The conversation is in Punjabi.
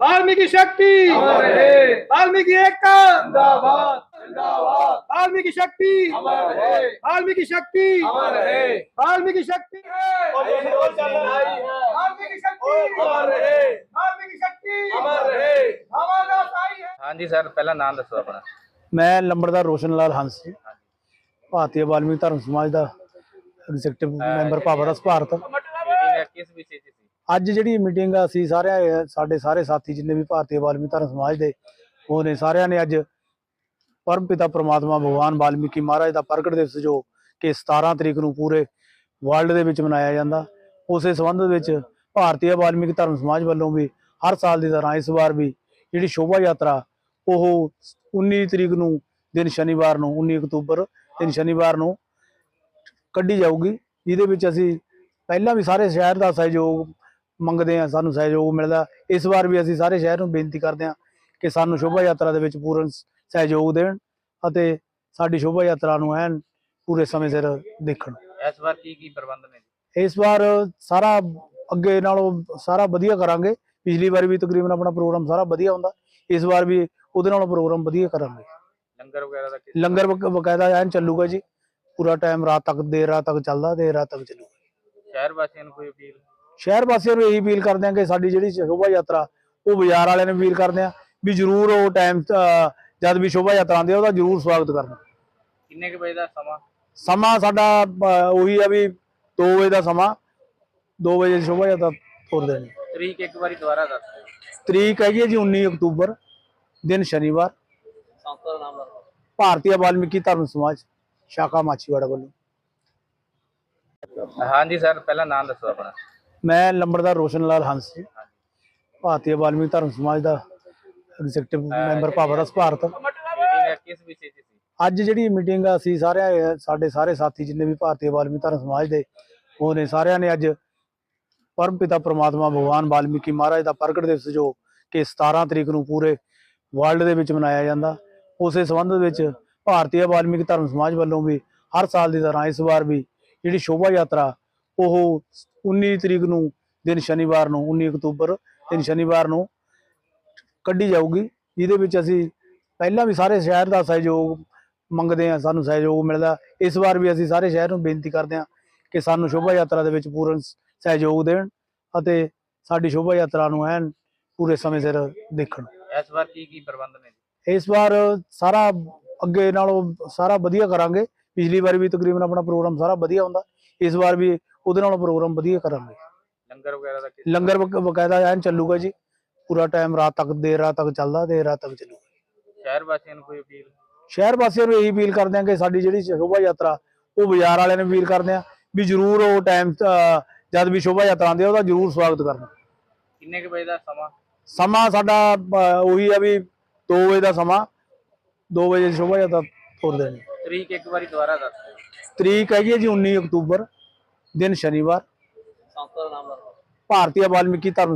वाल्मीकि शक्ति अमर रहे वाल्मीकि एकता जिंदाबाद जिंदाबाद वाल्मीकि शक्ति अमर रहे वाल्मीकि शक्ति अमर रहे वाल्मीकि शक्ति वाल्मीकि शक्ति अमर रहे वाल्मीकि शक्ति अमर रहे हमारा साई है ਹਾਂਜੀ ਸਰ ਪਹਿਲਾਂ ਨਾਮ ਦੱਸੋ ਆਪਣਾ ਮੈਂ ਲੰਬੜਦਾਰ ਰੋਸ਼ਨ ਲਾਲ ਹੰਸ ਜੀ ਭਾਰਤੀ ਵਾਲਮੀਕ ਧਰਮ ਸਮਾਜ ਦਾ ਐਗਜ਼ੀਕਟਿਵ ਮੈਂਬਰ ਭਾਵਰਸ ਭਾਰਤ ਅੱਜ ਜਿਹੜੀ ਮੀਟਿੰਗ ਆ, ਅਸੀਂ ਸਾਰਿਆਂ, ਸਾਡੇ ਸਾਰੇ ਸਾਥੀ ਜਿੰਨੇ ਵੀ ਭਾਰਤੀ ਵਾਲਮੀਕ ਧਰਮ ਸਮਾਜ ਦੇ, ਉਹ ਨੇ ਸਾਰਿਆਂ ਨੇ ਅੱਜ ਪਰਮ ਪਿਤਾ ਪ੍ਰਮਾਤਮਾ ਭਗਵਾਨ ਵਾਲਮੀਕੀ ਮਹਾਰਾਜ ਦਾ ਪ੍ਰਗਟ ਦਿਵਸ ਜੋ ਕਿ 17 ਤਰੀਕ ਨੂੰ ਪੂਰੇ ਵਰਲਡ ਦੇ ਵਿੱਚ ਮਨਾਇਆ ਜਾਂਦਾ, ਉਸੇ ਸੰਬੰਧ ਵਿੱਚ ਭਾਰਤੀ ਵਾਲਮੀਕੀ ਧਰਮ ਸਮਾਜ ਵੱਲੋਂ ਵੀ ਹਰ ਸਾਲ ਦੀ ਤਰ੍ਹਾਂ ਇਸ ਵਾਰ ਵੀ ਜਿਹੜੀ ਸ਼ੋਭਾ ਯਾਤਰਾ, ਉਹ 19 ਤਰੀਕ ਨੂੰ ਦਿਨ ਸ਼ਨੀਵਾਰ ਨੂੰ 19 ਅਕਤੂਬਰ ਦਿਨ ਸ਼ਨੀਵਾਰ ਨੂੰ ਕੱਢੀ ਜਾਊਗੀ। ਜਿਹਦੇ ਵਿੱਚ ਅਸੀਂ ਪਹਿਲਾਂ ਵੀ ਸਾਰੇ ਸ਼ਹਿਰ ਦਾ ਸਹਿਯੋਗ ਮੰਗਦੇ ਆ ਸਾਨੂੰ ਸਹਿਯੋਗ ਮਿਲਦਾ ਇਸ ਵਾਰ ਵੀ ਅਸੀਂ ਸਾਰੇ ਸ਼ਹਿਰ ਨੂੰ ਬੇਨਤੀ ਕਰਦੇ ਹਾਂ ਕਿ ਸਾਨੂੰ ਸ਼ੋਭਾ ਯਾਤਰਾ ਦੇ ਵਿੱਚ ਪੂਰਨ ਸਹਿਯੋਗ ਦੇਣ ਅਤੇ ਸਾਡੀ ਸ਼ੋਭਾ ਯਾਤਰਾ ਨੂੰ ਐਨ ਪੂਰੇ ਸਮੇਂ ਸਿਰ ਦੇਖਣ। ਇਸ ਵਾਰ ਕੀ ਕੀ ਪ੍ਰਬੰਧ ਨੇ? ਇਸ ਵਾਰ ਸਾਰਾ ਅੱਗੇ ਨਾਲੋਂ ਸਾਰਾ ਵਧੀਆ ਕਰਾਂਗੇ। ਪਿਛਲੀ ਵਾਰ ਵੀ ਤਕਰੀਬਨ ਆਪਣਾ ਪ੍ਰੋਗਰਾਮ ਸਾਰਾ ਵਧੀਆ ਹੁੰਦਾ। ਇਸ ਵਾਰ ਵੀ ਉਹਦੇ ਨਾਲੋਂ ਪ੍ਰੋਗਰਾਮ ਵਧੀਆ ਕਰਾਂਗੇ। ਲੰਗਰ ਵਗੈਰਾ ਦਾ ਲੰਗਰ ਬਕ- ਬਕਾਇਦਾ ਐਨ ਚੱਲੂਗਾ ਜੀ। ਪੂਰਾ ਟਾਈਮ ਰਾਤ ਤੱਕ ਦੇਰ ਰਾਤ ਤੱਕ ਚੱਲਦਾ ਦੇਰ ਰਾਤ ਤੱਕ ਚੱਲੂਗਾ। ਸ਼ਹਿਰ ਵਾਸੀਆਂ ਨੂੰ ਕੋਈ ਅਪੀਲ? ਸ਼ਹਿਰ ਵਾਸੀਆਂ ਨੂੰ ਇਹੀ ਅਪੀਲ ਕਰਦੇ ਹਾਂ ਕਿ ਸਾਡੀ ਜਿਹੜੀ ਸ਼ੋਭਾ ਯਾਤਰਾ ਉਹ ਬਾਜ਼ਾਰ ਵਾਲਿਆਂ ਨੂੰ ਅਪੀਲ ਕਰਦੇ ਹਾਂ ਵੀ ਜਰੂਰ ਉਹ ਟਾਈਮ ਜਦ ਵੀ ਸ਼ੋਭਾ ਯਾਤਰਾ ਆਉਂਦੀ ਆ ਉਹਦਾ ਜਰੂਰ ਸਵਾਗਤ ਕਰਨਾ। ਕਿੰਨੇ ਕੁ ਵਜੇ ਦਾ ਸਮਾਂ? ਸਮਾਂ ਸਾਡਾ ਉਹੀ ਆ ਵੀ 2 ਵਜੇ ਦਾ ਸਮਾਂ 2 ਵਜੇ ਸ਼ੋਭਾ ਯਾਤਰਾ ਤੁਰ ਦੇਣੀ। ਤਰੀਕ ਇੱਕ ਵਾਰੀ ਦੁਬਾਰਾ ਦੱਸ ਦਿਓ। ਤਰੀਕ ਹੈਗੀ ਹੈ ਜੀ 19 ਅਕਤੂਬਰ ਦਿਨ ਸ਼ਨੀਵਾਰ। ਸੰਸਥਾ ਦਾ ਨਾਮ ਦੱਸੋ ਭਾਰਤੀ ਵਾਲਮੀਕੀ ਧਰਮ ਸਮਾਜ ਸ਼ਾਖਾ ਮਾਛੀਵਾੜਾ ਵੱਲੋਂ। ਹਾਂਜੀ ਸਰ ਪਹਿਲਾਂ ਨਾਮ ਦੱਸੋ ਆਪਣਾ। ਮੈਂ ਲੰਬੜਦਾਰ ਰੋਸ਼ਨ ਲਾਲ ਹੰਸ ਜੀ ਭਾਰਤੀ ਵਾਲਮੀਕੀ ਧਰਮ ਸਮਾਜ ਦਾ ਐਗਜ਼ੀਕਟਿਵ ਮੈਂਬਰ ਭਾਵਰਸ ਭਾਰਤ ਕਿਸ ਵਿਸ਼ੇ ਅੱਜ ਜਿਹੜੀ ਮੀਟਿੰਗ ਆ ਅਸੀਂ ਸਾਰਿਆਂ ਸਾਡੇ ਸਾਰੇ ਸਾਥੀ ਜਿੰਨੇ ਵੀ ਭਾਰਤੀ ਵਾਲਮੀਕੀ ਧਰਮ ਸਮਾਜ ਦੇ ਉਹ ਨੇ ਸਾਰਿਆਂ ਨੇ ਅੱਜ ਪਰਮ ਪਿਤਾ ਪ੍ਰਮਾਤਮਾ ਭਗਵਾਨ ਵਾਲਮੀਕੀ ਮਹਾਰਾਜ ਦਾ ਪ੍ਰਗਟ ਦਿਵਸ ਜੋ ਕਿ 17 ਤਰੀਕ ਨੂੰ ਪੂਰੇ ਵਰਲਡ ਦੇ ਵਿੱਚ ਮਨਾਇਆ ਜਾਂਦਾ ਉਸੇ ਸੰਬੰਧ ਵਿੱਚ ਭਾਰਤੀ ਵਾਲਮੀਕੀ ਧਰਮ ਸਮਾਜ ਵੱਲੋਂ ਵੀ ਹਰ ਸਾਲ ਦੀ ਤਰ੍ਹਾਂ ਇਸ ਵਾਰ ਵੀ ਜਿਹੜੀ ਸ਼ੋਭਾ ਯਾਤਰਾ ਉਹ 19 ਤਰੀਕ ਨੂੰ ਦਿਨ ਸ਼ਨੀਵਾਰ ਨੂੰ 19 ਅਕਤੂਬਰ ਦਿਨ ਸ਼ਨੀਵਾਰ ਨੂੰ ਕੱਢੀ ਜਾਊਗੀ ਜਿਹਦੇ ਵਿੱਚ ਅਸੀਂ ਪਹਿਲਾਂ ਵੀ ਸਾਰੇ ਸ਼ਹਿਰ ਦਾ ਸਹਿਯੋਗ ਮੰਗਦੇ ਆ ਸਾਨੂੰ ਸਹਿਯੋਗ ਮਿਲਦਾ। ਇਸ ਵਾਰ ਵੀ ਅਸੀਂ ਸਾਰੇ ਸ਼ਹਿਰ ਨੂੰ ਬੇਨਤੀ ਕਰਦੇ ਹਾਂ ਕਿ ਸਾਨੂੰ ਸ਼ੋਭਾ ਯਾਤਰਾ ਦੇ ਵਿੱਚ ਪੂਰਨ ਸਹਿਯੋਗ ਦੇਣ ਅਤੇ ਸਾਡੀ ਸ਼ੋਭਾ ਯਾਤਰਾ ਨੂੰ ਐਨ ਪੂਰੇ ਸਮੇਂ ਸਿਰ ਦੇਖਣ। ਇਸ ਵਾਰ ਕੀ ਕੀ ਪ੍ਰਬੰਧ ਨੇ? ਇਸ ਵਾਰ ਸਾਰਾ ਅੱਗੇ ਨਾਲੋਂ ਸਾਰਾ ਵਧੀਆ ਕਰਾਂਗੇ। ਪਿਛਲੀ ਵਾਰ ਵੀ ਤਕਰੀਬਨ ਆਪਣਾ ਪ੍ਰੋਗਰਾਮ ਸਾਰਾ ਵਧੀਆ ਹੁੰਦਾ। ਇਸ ਵਾਰ ਵੀ ਉਹਦੇ ਨਾਲੋਂ ਪ੍ਰੋਗਰਾਮ ਵਧੀਆ ਕਰਾਂਗੇ। ਲੰਗਰ ਵਗੈਰਾ ਦਾ ਕਿਸ ਲੰਗਰ ਬਕ- ਬਕਾਇਦਾ ਐਨ ਚੱਲੂਗਾ ਜੀ। ਪੂਰਾ ਟਾਈਮ ਰਾਤ ਤੱਕ ਦੇਰ ਰਾਤ ਤੱਕ ਚੱਲਦਾ ਦੇਰ ਰਾਤ ਤੱਕ ਚੱਲੂਗਾ। ਸ਼ਹਿਰ ਵਾਸੀਆਂ ਨੂੰ ਕੋਈ ਅਪੀਲ? ਸ਼ਹਿਰ ਵਾਸੀਆਂ ਨੂੰ ਇਹੀ ਅਪੀਲ ਕਰਦੇ ਹਾਂ ਕਿ ਸਾਡੀ ਜਿਹੜੀ ਸ਼ੋਭਾ ਯਾਤਰਾ ਉਹ ਬਾਜ਼ਾਰ ਵਾਲਿਆਂ ਨੂੰ ਅਪੀਲ ਕਰਦੇ ਹਾਂ ਵੀ ਜਰੂਰ ਉਹ ਟਾਈਮ ਜਦ ਵੀ ਸ਼ੋਭਾ ਯਾਤਰਾ ਆਉਂਦੀ ਆ ਉਹਦਾ ਜਰੂਰ ਸਵਾਗਤ ਕਰਨਾ। ਕਿੰਨੇ ਕੁ ਵਜੇ ਦਾ ਸਮਾਂ? ਸਮਾਂ ਸਾਡਾ ਅਹ, ਉਹੀ ਆ ਵੀ 2 ਵਜੇ ਦਾ ਸਮਾਂ। 2 ਵਜੇ ਸ਼ੋਭਾ ਯਾਤਰਾ ਤੁਰ ਦੇਣੀ। ਤਰੀਕ ਇੱਕ ਵਾਰੀ ਦੁਬਾਰਾ ਦੱਸ ਦਿਓ। ਤਰੀਕ ਹੈਗੀ ਹੈ ਜੀ 19 ਅਕਤੂਬਰ। ਦਿਨ ਸ਼ਨੀਵਾਰ। ਸੰਸਥਾ ਦਾ ਨਾਮ ਦੱਸੋ। ਭਾਰਤੀ ਵਾਲਮੀਕੀ ਧਰਮ